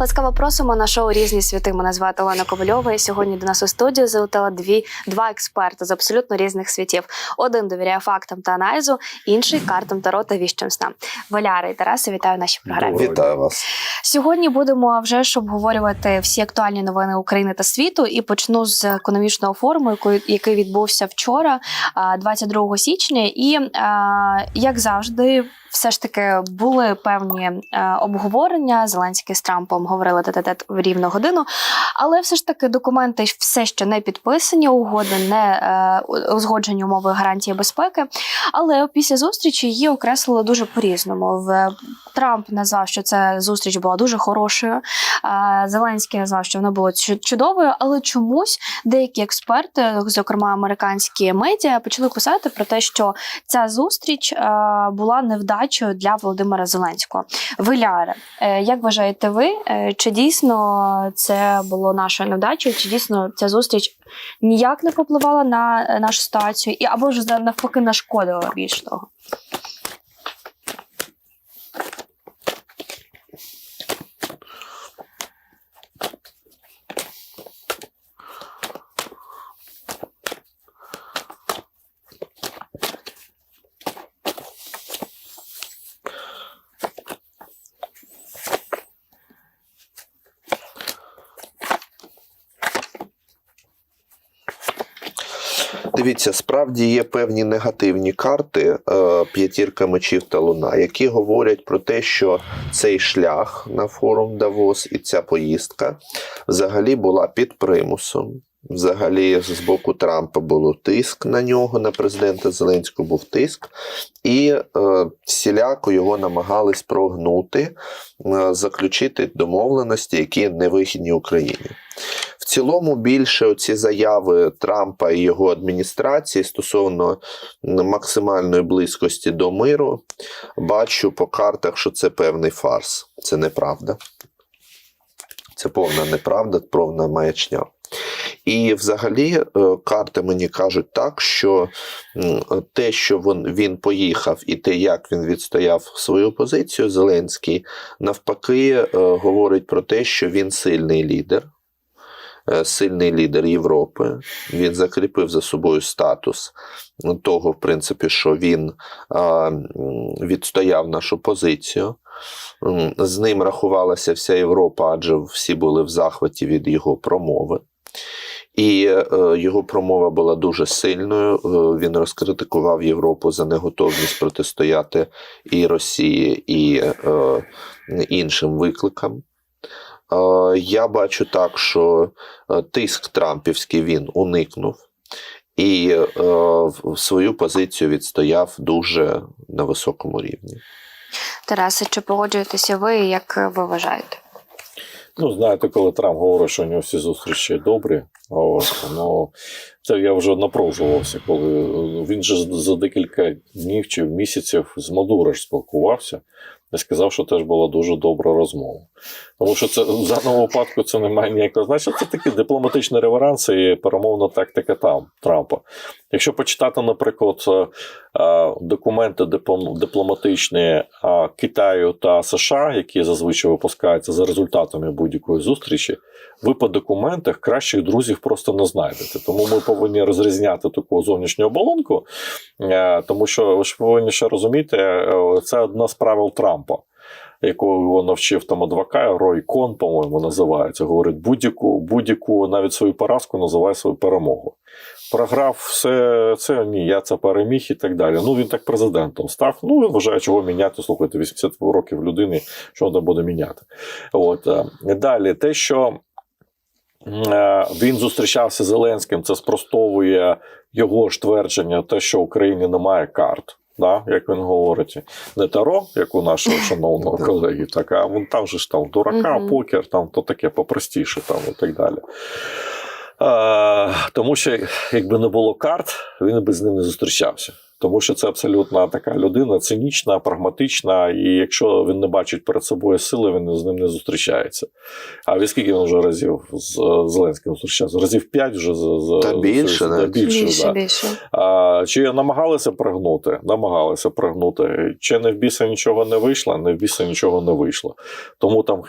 Ласкаво просимо на шоу Різні світи. Мене звати Олена Ковальова. І сьогодні до нас у студію залетіла дві два експерти з абсолютно різних світів. Один довіряє фактам та аналізу, інший картам таро та віщим снам. Валяра і Тараси, вітаю в нашій програмі. Вітаю вас. Сьогодні будемо вже ж обговорювати всі актуальні новини України та світу. І почну з економічного форуму, який- відбувся вчора, а, 22 січня. І як завжди, все ж таки були певні е, обговорення. Зеленський з Трампом говорили тет-а-тет в рівну годину. Але все ж таки документи все ще не підписані, угоди не е, узгоджені умови гарантії безпеки. Але після зустрічі її окреслили дуже по-різному. В Трамп назвав, що ця зустріч була дуже хорошою. Зеленський назвав, що вона була чудовою, але чомусь деякі експерти, зокрема американські медіа, почали писати про те, що ця зустріч була невдачею для Володимира Зеленського. Виляре, е, як вважаєте ви, е, чи дійсно це було нашою невдачею, чи дійсно ця зустріч ніяк не попливала на е, нашу ситуацію, і або ж навпаки нашкодила більш того? Дивіться, справді є певні негативні карти е, п'ятірка мечів та луна, які говорять про те, що цей шлях на форум Давос і ця поїздка взагалі була під примусом. Взагалі, з боку Трампа було тиск на нього, на президента Зеленського був тиск, і е, всіляко його намагались прогнути, е, заключити домовленості, які невигідні Україні. В цілому більше ці заяви Трампа і його адміністрації стосовно максимальної близькості до миру, бачу по картах, що це певний фарс. Це неправда. Це повна неправда, повна маячня. І взагалі е, карти мені кажуть так, що те, що він, поїхав, і те, як він відстояв свою позицію, Зеленський, навпаки, е, говорить про те, що він сильний лідер. е, Сильний лідер Європи, він закріпив за собою статус того, в принципі, що він відстояв нашу позицію. З ним рахувалася вся Європа, адже всі були в захваті від його промови. І е, його промова була дуже сильною. Е, він розкритикував Європу за неготовність протистояти і Росії, і е, іншим викликам. Е, я бачу так, що тиск Трампівський він уникнув. І е, в- свою позицію відстояв дуже на високому рівні. Тарасе, чи погоджуєтеся ви, як ви вважаєте? Ну, знаєте, коли Трамп говорить, що у нього всі зустрічі добрі, от, ну, це я вже напружувався, коли е, він же за декілька днів чи місяців з Мадуро ж спілкувався і сказав, що теж була дуже добра розмова. Тому що це в даному випадку це не має ніякого значення. Це такі дипломатичні реверанси і перемовна тактика там Трампа. Якщо почитати, наприклад, е, е, документи дипломатичні Китаю та США, які зазвичай випускаються за результатами будь-якої зустрічі, ви по документах кращих друзів просто не знайдете. Тому ми повинні розрізняти таку зовнішню оболонку, е, тому що ви ж повинні ще розуміти, е, це одна з правил Трампа. Якого навчив там адвокат Рой Кон, по-моєму, називається. Говорить, будь-яку, будь-яку навіть свою поразку називає свою перемогу. Програв все це ні, я це переміг і так далі. Ну він так президентом став. Ну він вважає, чого міняти. Слухайте, 80 років людини, що вона буде міняти. От е, далі, те, що він зустрічався з Зеленським, це спростовує його ж твердження, те, що в Україні немає карт. Да, як він говорить, не таро, як у нашого шановного колеги, так а вон там же ж там дурака, покер, там то таке попростіше, там і так далі. А, тому що якби не було карт, він би з ним не зустрічався. Тому що це абсолютно така людина, цинічна, прагматична, і якщо він не бачить перед собою сили, він з ним не зустрічається. А він скільки він вже разів з Зеленським зустрічався? Разів п'ять вже з, з Та більше з- навіть. більше, більше, да. більше. А, чи намагалися пригнути? Намагалися пригнути. Чи не в біса нічого не вийшло? Не в біса нічого не вийшло. Тому там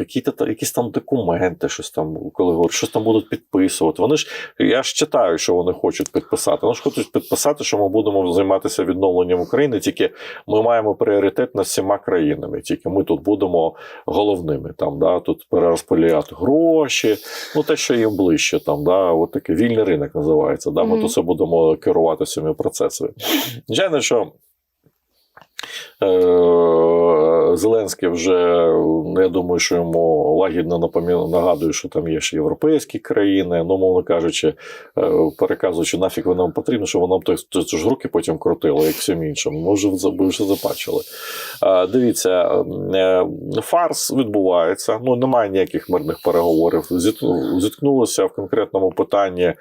якісь там документи, щось там, коли говорять, щось там будуть підписувати. Вони ж, я ж читаю, що вони хочуть підписати. Вони ж хочуть підписати, що ми будемо займатися відновленням України, тільки ми маємо пріоритет над всіма країнами. Тільки ми тут будемо головними. Там, да, тут перерозподіляти гроші, ну те, що їм ближче, там, да, от такий вільний ринок називається. Да, ми Мгм. тут все будемо керувати цими процесами. Звичайно, що. Е, Зеленський вже я думаю, що йому лагідно нагадує, що там є ще європейські країни. Ну, мовно кажучи, е, переказуючи, нафіг воно нам потрібно, що воно ж руки потім крутило, як всім іншим. Ми вже вже запачили. Е, Дивіться, фарс відбувається. Ну немає ніяких мирних переговорів. Зіткнулося в конкретному питанні.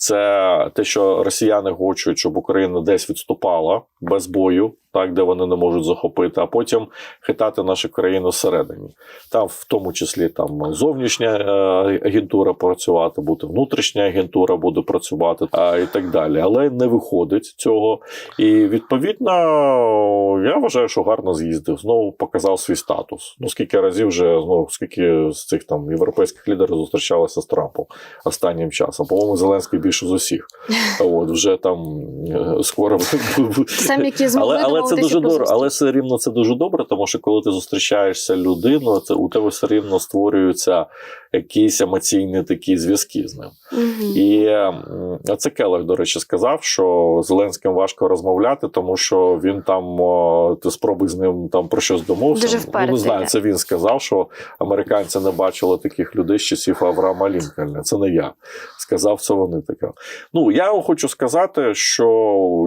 Це те, що росіяни хочуть, щоб Україна десь відступала без бою, так де вони не можуть захопити, а потім хитати нашу країну всередині. Там, в тому числі, там зовнішня е, агентура працювати, буде внутрішня агентура буде працювати а, і так далі. Але не виходить цього. І відповідно, я вважаю, що гарно з'їздив. Знову показав свій статус. Ну скільки разів вже знову скільки з цих там європейських лідерів зустрічалися з Трампом останнім часом. По-моєму, Зеленський більше з усіх. От вже там е, скоро Самі, які змогли але, але це дуже добре. Але все рівно це дуже добре, тому що коли ти зустрічаєшся людиною, це у тебе все рівно створюються якісь емоційні такі зв'язки з ним. І це Келех, до речі, сказав, що з Зеленським важко розмовляти, тому що він там ти спробуй з ним там про щось домовився. Дуже ну, не знаю, це він сказав, що американці не бачили таких людей з часів Авраама Лінкольна. Це не я. Сказав це вони таке. Ну я вам хочу сказати, що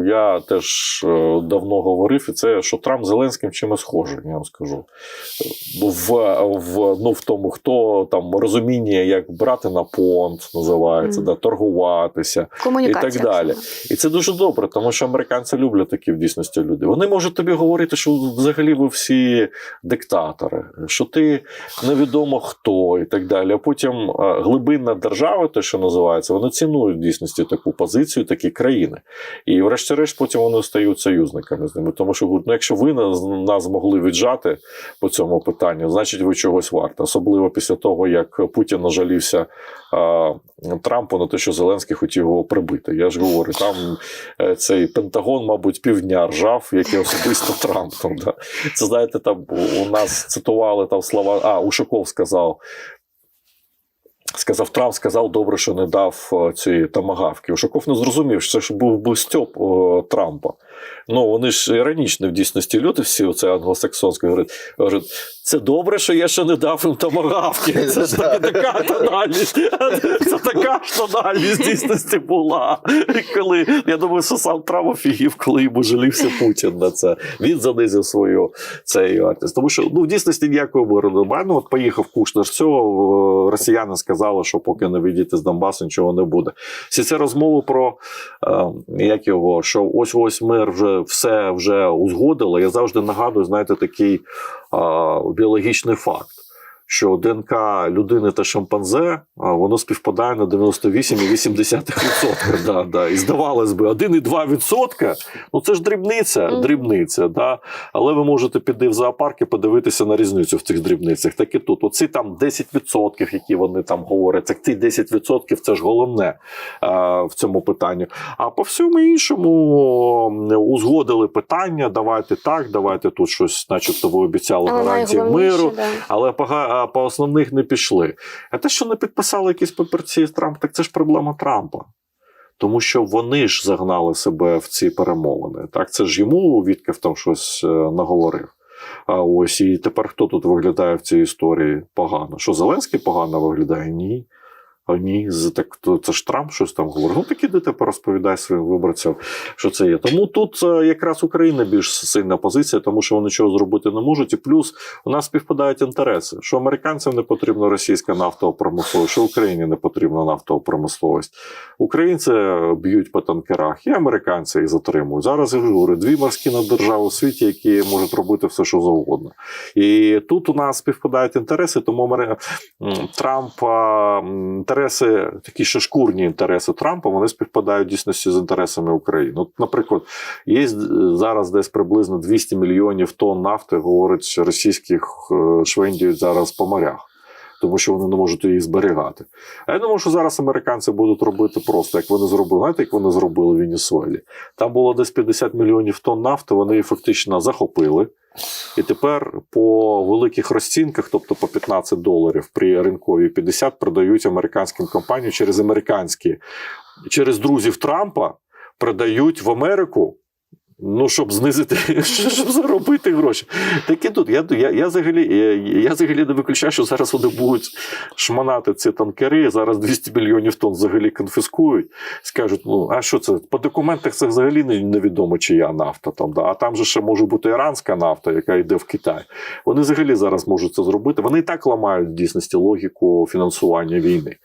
я теж е, давно говорив, і це що Трамп з Зеленським чимось схожий, я вам скажу. В, в, ну, в тому, хто там розуміння, як брати на понт, називається, Мгм. да, торгуватися і так далі. І це дуже добре, тому що американці люблять такі в дійсності люди. Вони можуть тобі говорити, що взагалі ви всі диктатори, що ти невідомо хто і так далі. А потім е, глибинна держава, те, що називається, вони цінують дійсності таку позицію, такі країни. І врешті-решт потім вони стають союзниками з ними. Тому що говорять, ну, якщо ви нас, нас змогли віджати по цьому питанню, значить ви чогось варте. Особливо після того, як Путін нажалівся а, Трампу на те, що Зеленський хотів його прибити. Я ж говорю, там е, цей Пентагон, мабуть, півдня ржав, як і особисто Трампом. Да. Це знаєте, там у нас цитували там слова. А, Ушаков сказав. Сказав Трамп, сказав добре, що не дав цієї тамагавки. Ушаков не зрозумів, що це ж був би стьоп е, Трампа. Ну вони ж іронічні в дійсності люди, всі оце англосаксонське говорять, говорять, це добре, що я ще не дав їм тамагавки. Це ж таки така тональність. Це така ж тональність в дійсності була. Коли я думаю, що сам Трамп офігів, коли йому жалівся Путін на це. Він занизив свою цей вартість. Тому що ну в дійсності ніякого миру немає. Ну от поїхав Кушнер. Все росіяни сказали, що поки не відійти з Донбасу, нічого не буде. Всі ці розмови про е, як його, що ось ось мир вже все вже узгодили. Я завжди нагадую, знаєте, такий а, біологічний факт. Що ДНК людини та шимпанзе а, воно співпадає на 98,8%. Да, да. І здавалось би, 1,2% ну це ж дрібниця, дрібниця. Да? Але ви можете піти в зоопарк і подивитися на різницю в цих дрібницях. Так і тут. Оці там 10%, які вони там говорять, так ці 10% це ж головне а, в цьому питанні. А по всьому іншому узгодили питання. Давайте так, давайте тут щось, начебто, ви обіцяли гарантії миру. да. Але по, га- а по основних не пішли. А те, що не підписали якісь папірці з Трамп, так це ж проблема Трампа. Тому що вони ж загнали себе в ці перемовини. Так, це ж йому Вітків там щось е, наговорив. А ось і тепер хто тут виглядає в цій історії погано? Що Зеленський погано виглядає? Ні. А ні, так то це ж Трамп щось там говорить. Ну так іди тепер розповідай своїм виборцям, що це є. Тому тут е, якраз Україна більш сильна позиція, тому що вони нічого зробити не можуть. І плюс у нас співпадають інтереси, що американцям не потрібна російська нафтова промисловість, що Україні не потрібна нафтова промисловість. Українці б'ють по танкерах, і американці їх затримують. Зараз я ж говорю, дві морські держави у світі, які можуть робити все, що завгодно. І тут у нас співпадають інтереси, тому Трампа м, інтереси, такі ще шкурні інтереси Трампа, вони співпадають дійсності з інтересами України. От, наприклад, є зараз десь приблизно 200 мільйонів тонн нафти, говорить, російських е, швендіють зараз по морях. Тому що вони не можуть її зберігати. А я думаю, що зараз американці будуть робити просто, як вони зробили. Знаєте, як вони зробили в Венесуелі? Там було десь 50 мільйонів тонн нафти, вони її фактично захопили. І тепер по великих розцінках, тобто по 15 доларів при ринковій 50, продають американським компаніям через американські, через друзів Трампа продають в Америку. Ну, щоб знизити, щоб заробити гроші. Так і тут. Я, я, я, взагалі, я, я взагалі не виключаю, що зараз вони будуть шманати ці танкери. Зараз 200 мільйонів тонн взагалі конфіскують. Скажуть, ну а що це? По документах це взагалі невідомо, чия нафта там. Да? А там же ще може бути іранська нафта, яка йде в Китай. Вони взагалі зараз можуть це зробити. Вони і так ламають в дійсності логіку фінансування війни.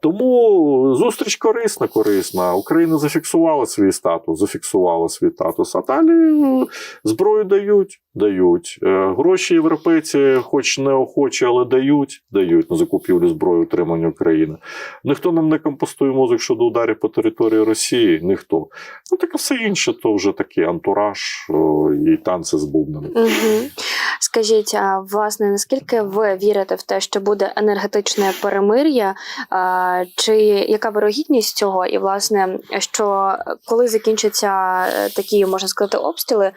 Тому зустріч корисна, корисна. Україна зафіксувала свій статус, зафіксувала свій статус. Далі зброю дають, дають. Е, Гроші європейці, хоч неохоче, але дають, дають на закупівлю зброї утримання України. Ніхто нам не компостує мозок щодо ударів по території Росії. Ніхто. Ну так а все інше, то вже такий антураж і танці з бубнами. Угу. Скажіть, а власне, наскільки ви вірите в те, що буде енергетичне перемир'я? Чи яка вирогідність цього? І власне, що коли закінчаться е, такі, можна сказати, обстріли,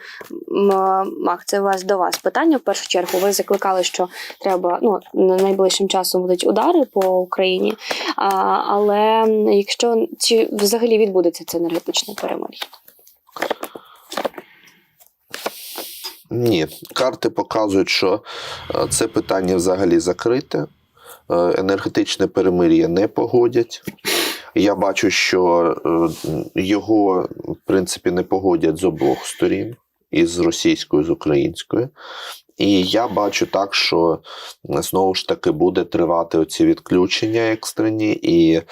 Мах, це у вас до вас питання в першу чергу. Ви закликали, що треба ну найближчим часом будуть удари по Україні. А, але якщо чи взагалі відбудеться це енергетичне перемир'я? Ні, карти показують, що е, це питання взагалі закрите. Е, Енергетичне перемир'я не погодять. Я бачу, що е, його, в принципі, не погодять з обох сторін, і з російською, з українською. І я бачу так, що знову ж таки буде тривати оці відключення екстрені, і е,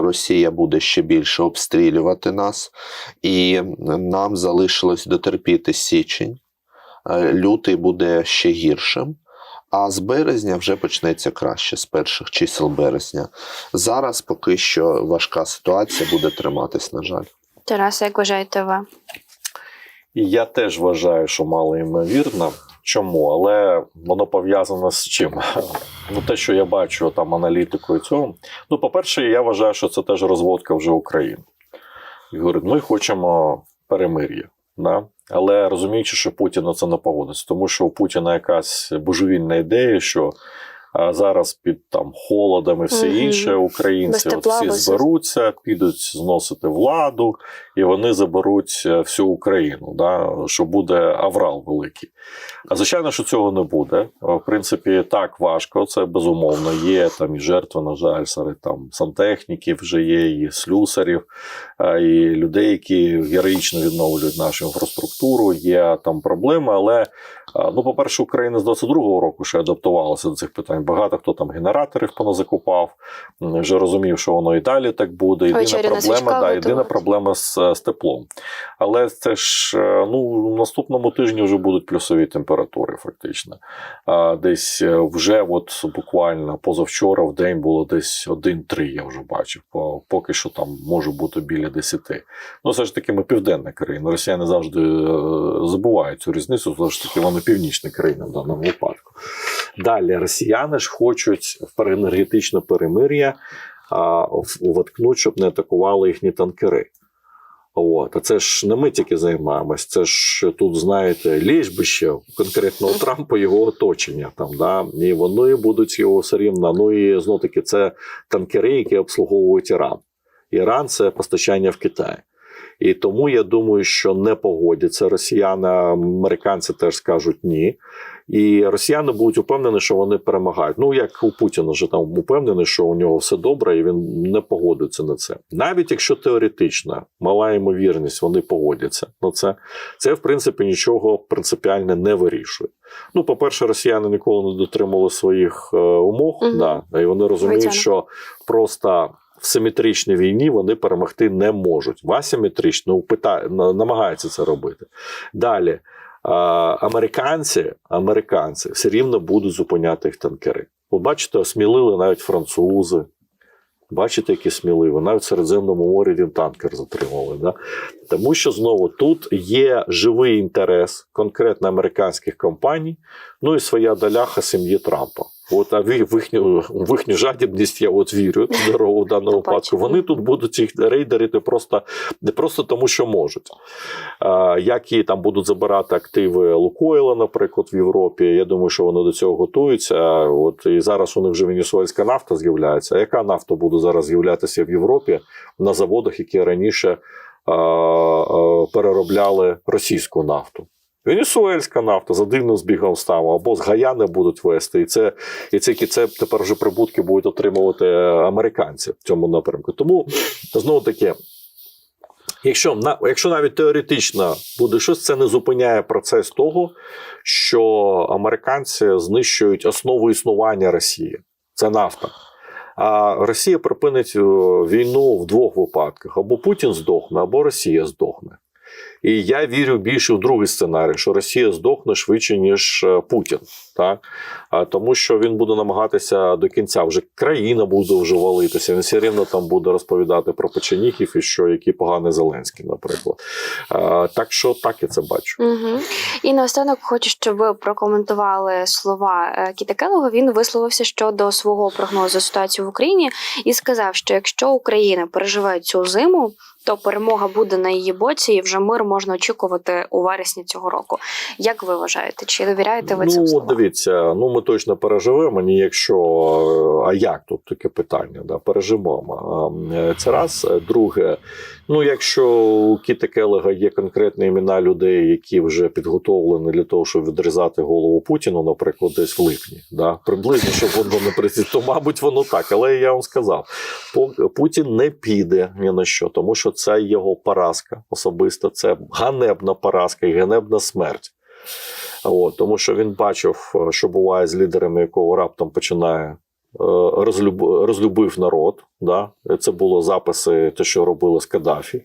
Росія буде ще більше обстрілювати нас. І нам залишилось дотерпіти січень. Е, Лютий буде ще гіршим. А з березня вже почнеться краще, з перших чисел березня. Зараз поки що важка ситуація буде триматись, на жаль. Тарас, як вважаєте ви? І я теж вважаю, що мало ймовірно. Чому? Але воно пов'язано з чим? Ну, те, що я бачу там аналітикою цього. Ну, по-перше, я вважаю, що це теж розводка вже України. І ми хочемо перемир'я. Да? Але розуміючи, що Путін на це не погодиться, тому що у Путіна якась божевільна ідея, що а, зараз під там холодом і все інше українці от всі зберуться, підуть зносити владу, і вони заберуть е, всю Україну, да, що буде аврал великий. А звичайно, що цього не буде. В принципі, так важко. Це безумовно є там і жертви, на жаль, серед там сантехніків вже є, і слюсарів, і людей, які героїчно відновлюють нашу інфраструктуру. Є там проблеми, але ну, по-перше, Україна з 22-го року ще адаптувалася до цих питань. Багато хто там генераторів поназакупав, вже розумів, що воно і далі так буде. Єдина проблема, да, єдина проблема з, з теплом. Але це ж е, ну, наступному тижні вже будуть плюсові температури, фактично. А десь е, вже, от буквально позавчора в день було десь 1-3, я вже бачив. Поки що там може бути біля 10. Ну, все ж таки, ми південна країна. Росіяни завжди е, забувають цю різницю, все ж таки, вони північна країна в даному випадку. Далі росіяни ж хочуть в енергетичне перемир'я а, в- воткнуть, щоб не атакували їхні танкери. От, а це ж не ми тільки займаємось. Це ж тут, знаєте, лєжбище конкретного Трампа, його оточення там, да, і вони будуть його все рівно. Ну і знов таки, це танкери, які обслуговують Іран. Іран це постачання в Китай. І тому я думаю, що не погодяться росіяни, американці теж скажуть ні. І росіяни будуть упевнені, що вони перемагають. Ну як у Путіна вже там упевнений, що у нього все добре, і він не погодиться на це. Навіть якщо теоретично мала ймовірність, вони погодяться на це. Це в принципі нічого принципіально не вирішує. Ну, по-перше, росіяни ніколи не дотримували своїх е, умов, Мгм. да, і вони розуміють, Звичайно. що просто. В симетричній війні вони перемогти не можуть. В асиметричній ну, пита... намагаються це робити. Далі американці, американці все рівно будуть зупиняти їх танкери. Ви бачите, осмілили навіть французи. Бачите, які сміливі. Навіть в Середземному морі він танкер затримали. Да? Тому що знову тут є живий інтерес конкретно американських компаній, ну і своя доляха сім'ї Трампа. От, а в, в, їхню, в їхню жадібність я от вірю здорово в даному випадку. Вони тут будуть їх рейдерити просто не просто тому, що можуть. А, як і там будуть забирати активи Лукойла, наприклад, в Європі. Я думаю, що вони до цього готуються. От і зараз у них вже венесуельська нафта з'являється. А яка нафта буде зараз з'являтися в Європі на заводах, які раніше а, а, переробляли російську нафту? Венесуельська нафта за дивним збігом ставу, або з Гаяни будуть вести, і це і це, це тепер вже прибутки будуть отримувати американці в цьому напрямку. Тому знову таки, якщо якщо навіть теоретично буде щось, це не зупиняє процес того, що американці знищують основу існування Росії. Це нафта. А Росія припинить е, війну в двох випадках: або Путін здохне, або Росія здохне. І я вірю більше в другий сценарій, що Росія здохне швидше, ніж е, Путін. Так? Тому що він буде намагатися до кінця. Вже країна буде вже валитися. Він все рівно там буде розповідати про печеніхів і що який поганий Зеленський, наприклад. Так що так я це бачу. Угу. І наостанок хочу, щоб ви прокоментували слова е, Кіта Келлога. Він висловився щодо свого прогнозу ситуації в Україні і сказав, що якщо Україна переживе цю зиму, то перемога буде на її боці, і вже мир можна очікувати у вересні цього року. Як ви вважаєте? Чи довіряєте ви цим Ну, словам? дивіться, ну ми точно переживемо. Ні, якщо е, а як тут таке питання? Да, переживемо. Е, Це раз. Друге, ну якщо у Кіта Келега є конкретні імена людей, які вже підготовлені для того, щоб відрізати голову Путіну, наприклад, десь в липні, да, приблизно, щоб воно не прийти, то мабуть воно так. Але я вам сказав, Путін не піде ні на що, тому що це його поразка особиста, це ганебна поразка і ганебна смерть. От, тому що він бачив, що буває з лідерами, якого раптом починає розлюбив народ. Да? Це було записи, те, що робили з Каддафі.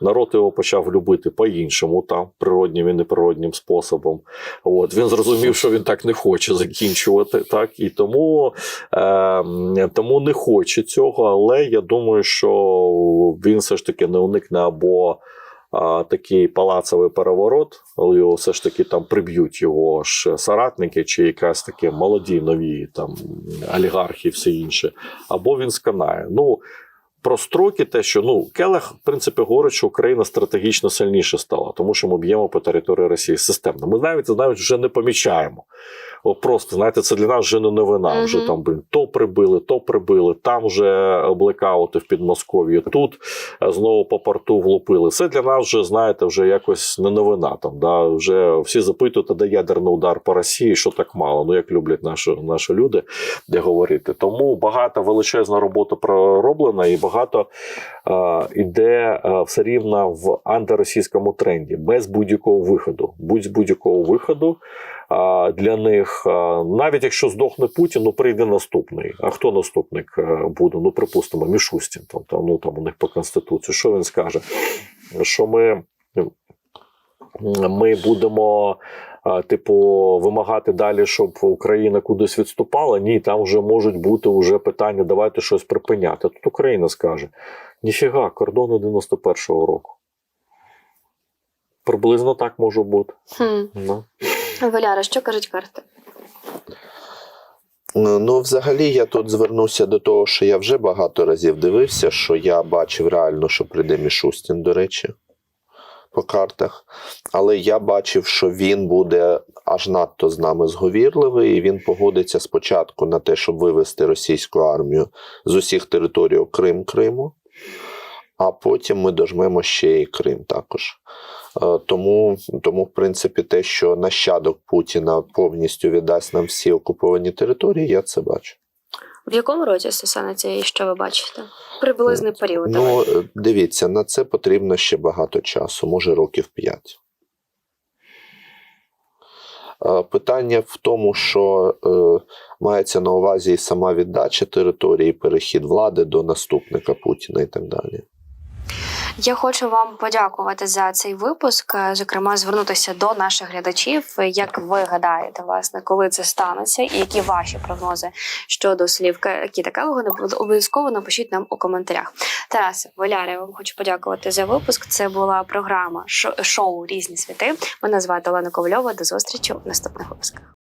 Народ його почав любити по-іншому, там, природнім і неприроднім способом. От, він зрозумів, що він так не хоче закінчувати. Так? І тому, е, тому не хоче цього, але я думаю, що він все ж таки не уникне або а, такий палацовий переворот, його все ж таки там приб'ють його ж соратники, чи якась такі молоді нові там олігархи і все інше, або він сканає. Ну про строки, те, що ну Келех, в принципі, говорить, що Україна стратегічно сильніше стала, тому що ми б'ємо по території Росії системно. Ми навіть навіть вже не помічаємо. Просто знаєте, це для нас вже не новина. Мгм. Вже там блін, то прибили, то прибили. Там вже блекаути в Підмосков'ї. Тут е, знову по порту влупили. Це для нас вже знаєте, вже якось не новина. Там да вже всі запитують, а де ядерний удар по Росії, що так мало. Ну як люблять наші, наші люди, де говорити. Тому багато величезна робота пророблена, і багато е, іде е, все рівно в антиросійському тренді, без будь-якого виходу. Будь з будь-якого виходу. Для них, навіть якщо здохне Путін, ну прийде наступний. А хто наступник е, буде? Ну, припустимо, Мішустін. Там, там, ну, там у них по конституції. Що він скаже? Що ми, ми будемо. Типу, вимагати далі, щоб Україна кудись відступала. Ні, там вже можуть бути вже питання, давайте щось припиняти. Тут Україна скаже: ніфіга, кордони 91-го року. Приблизно так може бути. Хм. Ну. Валяра, що кажуть карти? Ну, взагалі, я тут звернуся до того, що я вже багато разів дивився, що я бачив реально, що прийде Мішустін, до речі, по картах. Але я бачив, що він буде аж надто з нами зговірливий, і він погодиться спочатку на те, щоб вивести російську армію з усіх територій, окрім Криму. а потім ми дожмемо ще і Крим також. Е, Тому, тому, в принципі, те, що нащадок Путіна повністю віддасть нам всі окуповані території, я це бачу. В якому році це станеться і що ви бачите? Приблизний період. Ну, е, дивіться, на це потрібно ще багато часу, може років 5. Питання в тому, що е, мається на увазі і сама віддача території, перехід влади до наступника Путіна і так далі. Я хочу вам подякувати за цей випуск. е, Зокрема, звернутися до наших глядачів. Як ви гадаєте, власне, коли це станеться, і які ваші прогнози щодо слів Кіта Келлога, обов'язково напишіть нам у коментарях. Тарас Валяра, я вам хочу подякувати за випуск. Це була програма шоу Різні світи. Мене звати Олена Ковальова. До зустрічі в наступних випусках.